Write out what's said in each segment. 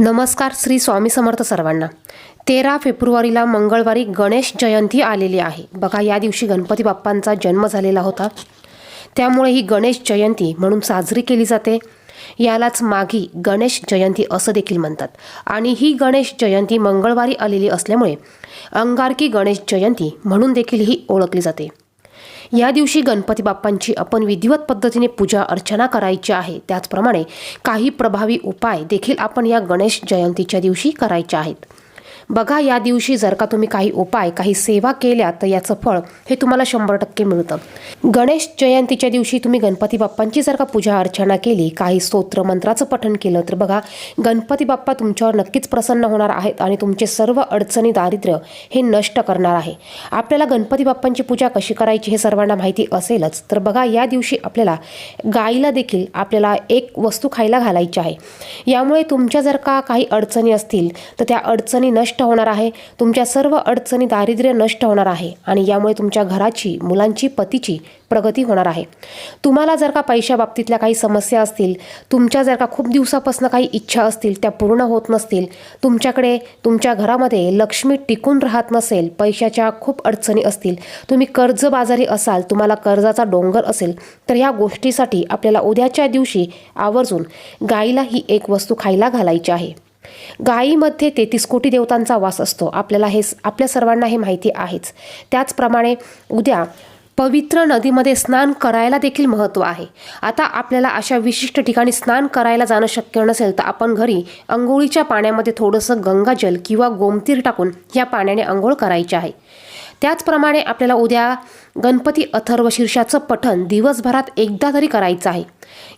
नमस्कार श्री स्वामी समर्थ सर्वांना. तेरा फेब्रुवारीला मंगळवारी गणेश जयंती आलेली आहे. बघा या दिवशी गणपती बाप्पांचा जन्म झालेला होता. त्यामुळे ही गणेश जयंती म्हणून साजरी केली जाते. यालाच माघी गणेश जयंती असं देखील म्हणतात. आणि ही गणेश जयंती मंगळवारी आलेली असल्यामुळे अंगारकी गणेश जयंती म्हणून देखील ही ओळखली जाते. या दिवशी गणपती बाप्पांची आपण विधिवत पद्धतीने पूजा अर्चना करायची आहे. त्याचप्रमाणे काही प्रभावी उपाय देखील आपण या गणेश जयंतीच्या दिवशी करायचे आहेत. बघा या दिवशी जर का तुम्ही काही उपाय काही सेवा केल्या तर याचं फळ हे तुम्हाला शंभर टक्के मिळतं. गणेश जयंतीच्या दिवशी तुम्ही गणपती बाप्पांची जर का पूजा अर्चना केली काही स्तोत्र मंत्राचं पठण केलं तर बघा गणपती बाप्पा तुमच्यावर नक्कीच प्रसन्न होणार आहेत आणि तुमचे सर्व अडचणी दारिद्र्य हे नष्ट करणार आहे. आपल्याला गणपती बाप्पांची पूजा कशी करायची हे सर्वांना माहिती असेलच. तर बघा या दिवशी आपल्याला गाईला देखील आपल्याला एक वस्तू खायला घालायची आहे. यामुळे तुमच्या जर का काही अडचणी असतील तर त्या अडचणी नष्ट होणार आहे. तुमच्या सर्व अडचणी दारिद्र्य नष्ट होणार आहे आणि यामुळे तुमच्या घराची मुलांची पतीची प्रगती होणार आहे. तुम्हाला जर का पैशा बाबतीतल्या काही समस्या असतील तुमच्या जर का खूप दिवसापासून काही इच्छा असतील त्या पूर्ण होत नसतील तुमच्याकडे तुमच्या घरामध्ये लक्ष्मी टिकून राहत नसेल पैशाच्या खूप अडचणी असतील तुम्ही कर्जबाजारी असाल तुम्हाला कर्जाचा डोंगर असेल तर या गोष्टीसाठी आपल्याला उद्याच्या दिवशी आवर्जून गाईला ही एक वस्तू खायला घालायची आहे. गायीमध्ये तेहतीस कोटी देवतांचा वास असतो. आपल्याला हे आपल्या सर्वांना हे माहिती आहेच. त्याचप्रमाणे उद्या पवित्र नदीमध्ये स्नान करायला देखील महत्त्व आहे. आता आपल्याला अशा विशिष्ट ठिकाणी स्नान करायला जाणं शक्य नसेल तर आपण घरी अंघोळीच्या पाण्यामध्ये थोडंसं गंगाजल किंवा गोमतीर टाकून या पाण्याने अंघोळ करायची आहे. त्याचप्रमाणे आपल्याला उद्या गणपती अथर्व शीर्षाचं पठण दिवसभरात एकदा तरी करायचं आहे.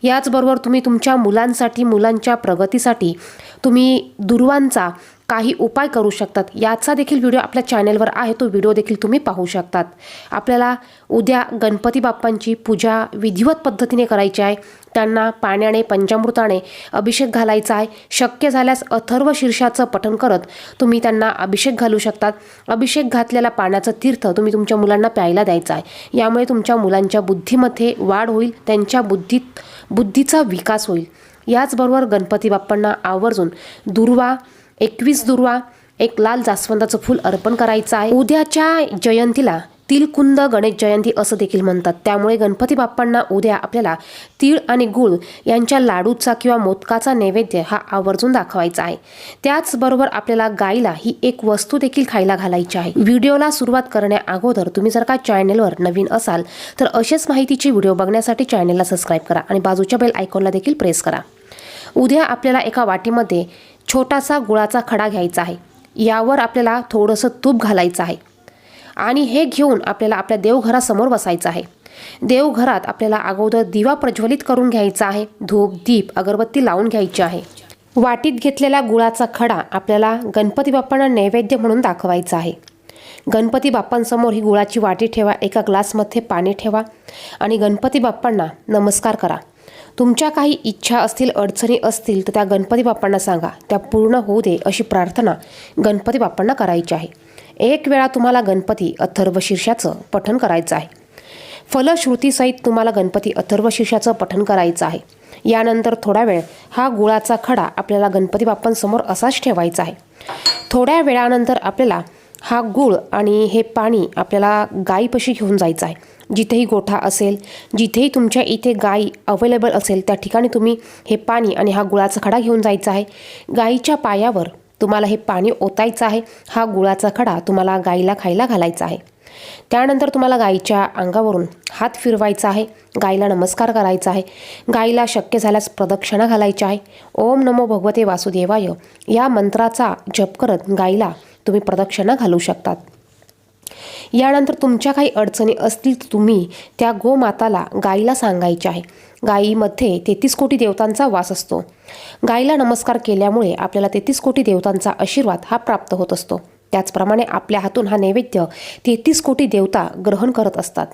याचबरोबर तुम्ही तुमच्या मुलांसाठी मुलांच्या प्रगतीसाठी तुम्ही दुर्वांचा काही उपाय करू शकतात. याचा देखील व्हिडिओ आपल्या चॅनेलवर आहे. तो व्हिडिओ देखील तुम्ही पाहू शकतात. आपल्याला उद्या गणपती बाप्पांची पूजा विधिवत पद्धतीने करायची आहे. त्यांना पाण्याने पंचामृताने अभिषेक घालायचा आहे. शक्य झाल्यास अथर्व शीर्षाचं पठण करत तुम्ही त्यांना अभिषेक घालू शकतात. अभिषेक घातलेला पाण्याचं तीर्थ तुम्ही तुमच्या मुलांना प्यायला द्यायचं आहे. यामुळे तुमच्या मुलांच्या बुद्धीमध्ये वाढ होईल त्यांच्या बुद्धीत बुद्धीचा विकास होईल. याचबरोबर गणपती बाप्पांना आवर्जून दुर्वा एकवीस दुर्वा एक लाल जास्वंदाचं फूल अर्पण करायचं आहे. उद्याच्या जयंतीला तिलकुंद गणेश जयंती असं देखील म्हणतात. त्यामुळे गणपती बाप्पांना उद्या आपल्याला तीळ आणि गुळ यांच्या लाडूचा किंवा मोदकाचा नैवेद्य हा आवर्जून दाखवायचा आहे. त्याचबरोबर आपल्याला गाईला ही एक वस्तू देखील खायला घालायची आहे. व्हिडिओला सुरुवात करण्या अगोदर तुम्ही जर का चॅनेलवर नवीन असाल तर असेच माहितीचे व्हिडिओ बघण्यासाठी चॅनेलला सबस्क्राईब करा आणि बाजूच्या बेल आयकॉनला देखील प्रेस करा. उद्या आपल्याला एका वाटीमध्ये छोटासा गुळाचा खडा घ्यायचा आहे. यावर आपल्याला थोडंसं तूप घालायचं आहे. आणि हे घेऊन आपल्याला आपल्या देवघरासमोर बसायचं आहे. देवघरात आपल्याला अगोदर दिवा प्रज्वलित करून घ्यायचा आहे. धूप दीप अगरबत्ती लावून घ्यायची आहे. वाटीत घेतलेला गुळाचा खडा आपल्याला गणपती बाप्पांना नैवेद्य म्हणून दाखवायचा आहे. गणपती बाप्पांसमोर ही गुळाची वाटी ठेवा एका ग्लासमध्ये पाणी ठेवा आणि गणपती बाप्पांना नमस्कार करा. तुमच्या काही इच्छा असतील अडचणी असतील तर त्या गणपती बाप्पांना सांगा. त्या पूर्ण होऊ दे अशी प्रार्थना गणपती बाप्पांना करायची आहे. एक वेळा तुम्हाला गणपती अथर्व शीर्षाचं पठण करायचं आहे. फलश्रुतीसहित तुम्हाला गणपती अथर्व शीर्षाचं पठण करायचं आहे. यानंतर थोडा वेळ हा गुळाचा खडा आपल्याला गणपती बाप्पांसमोर असाच ठेवायचा आहे. थोड्या वेळानंतर आपल्याला हा गूळ आणि हे पाणी आपल्याला गायीपाशी घेऊन जायचं आहे. जिथेही गोठा असेल जिथेही तुमच्या इथे गाई अवेलेबल असेल त्या ठिकाणी तुम्ही हे पाणी आणि हा गुळाचा खडा घेऊन जायचा आहे. गाईच्या पायावर तुम्हाला हे पाणी ओतायचं आहे हा गुळाचा खडा तुम्हाला गाईला खायला घालायचा आहे. त्यानंतर तुम्हाला गाईच्या अंगावरून हात फिरवायचा आहे गाईला नमस्कार करायचा आहे गाईला शक्य झाल्यास प्रदक्षिणा घालायची आहे. ओम नमो भगवते वासुदेवाय या मंत्राचा जप करत गाईला तुम्ही प्रदक्षिणा घालू शकतात. यानंतर तुमच्या काही अडचणी असतील तर तुम्ही त्या गोमाताला गाईला सांगायचे आहे. गाईमध्ये तेहतीस कोटी देवतांचा वास असतो. गाईला नमस्कार केल्यामुळे आपल्याला तेहतीस कोटी देवतांचा आशीर्वाद हा प्राप्त होत असतो. त्याचप्रमाणे आपल्या हातून हा नैवेद्य तेहतीस कोटी देवता ग्रहण करत असतात.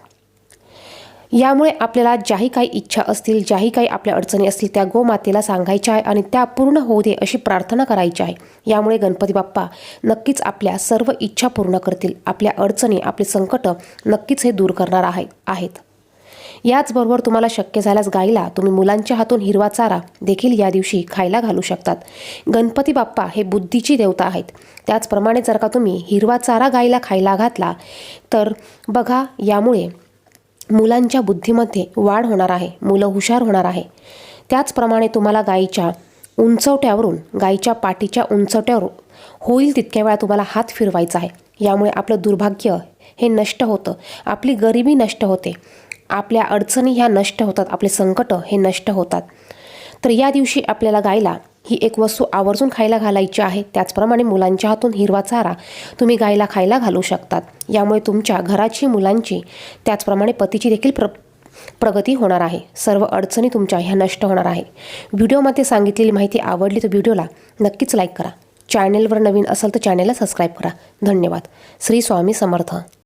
यामुळे आपल्याला ज्याही काही इच्छा असतील ज्याही काही आपल्या अडचणी असतील त्या गोमातेला सांगायच्या आहे आणि त्या पूर्ण होऊ दे अशी प्रार्थना करायची आहे. यामुळे गणपती बाप्पा नक्कीच आपल्या सर्व इच्छा पूर्ण करतील. आपल्या अडचणी आपले संकट नक्कीच हे दूर करणार आहे आहेत. याचबरोबर तुम्हाला शक्य झाल्यास गाईला तुम्ही मुलांच्या हातून हिरवा चारा देखील या दिवशी खायला घालू शकतात. गणपती बाप्पा हे बुद्धीची देवता आहेत. त्याचप्रमाणे जर का तुम्ही हिरवा चारा गाईला खायला घातला तर बघा यामुळे मुलांच्या बुद्धीमध्ये वाढ होणार आहे मुलं हुशार होणार आहे. त्याचप्रमाणे तुम्हाला गाईच्या उंचवट्यावरून गाईच्या पाठीच्या उंचवट्यावर होईल तितक्या वेळा तुम्हाला हात फिरवायचा आहे. यामुळे आपलं दुर्भाग्य हे नष्ट होतं. आपली गरिबी नष्ट होते. आपल्या अडचणी ह्या नष्ट होतात. आपले संकट हे नष्ट होतात. तर या दिवशी आपल्याला गायला ही एक वस्तू आवर्जून खायला घालायची आहे. त्याचप्रमाणे मुलांच्या हातून हिरवा चारा तुम्ही गायला खायला घालू शकतात. यामुळे तुमच्या घराची मुलांची त्याचप्रमाणे पतीची देखील प्र प्रगती होणार आहे. सर्व अडचणी तुमच्या ह्या नष्ट होणार आहे. व्हिडिओमध्ये सांगितलेली माहिती आवडली तर व्हिडिओला नक्कीच लाईक करा. चॅनेलवर नवीन असेल तर चॅनेलला सबस्क्राईब करा. धन्यवाद. श्री स्वामी समर्थ.